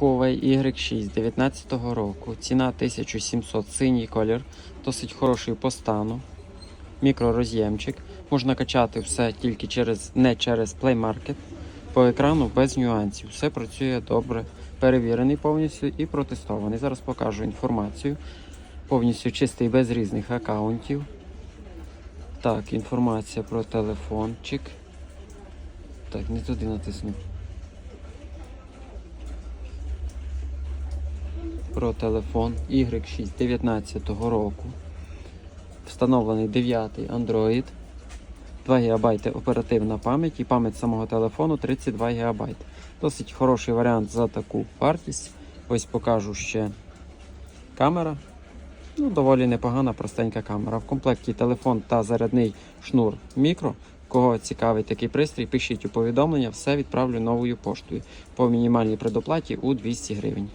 Huawei Y6 19 року. Ціна 1700 синій колір. Досить хороший по стану. Мікророз'ємчик. Можна качати все тільки через, не через Play Market. По екрану без нюансів. Все працює добре, перевірений повністю і протестований. Зараз покажу інформацію. Повністю чистий без різних аккаунтів. Так, інформація про телефончик. Так, не туди натиснув. Про телефон Y6 19 року. Встановлений 9 Android. 2 ГБ оперативна пам'ять і пам'ять самого телефону 32 ГБ. Досить хороший варіант за таку вартість. Ось покажу ще камера. Ну, доволі непогана, простенька камера. В комплекті телефон та зарядний шнур мікро. Кого цікавить такий пристрій, пишіть у повідомлення, все відправлю новою поштою по мінімальній предоплаті у 200 гривень.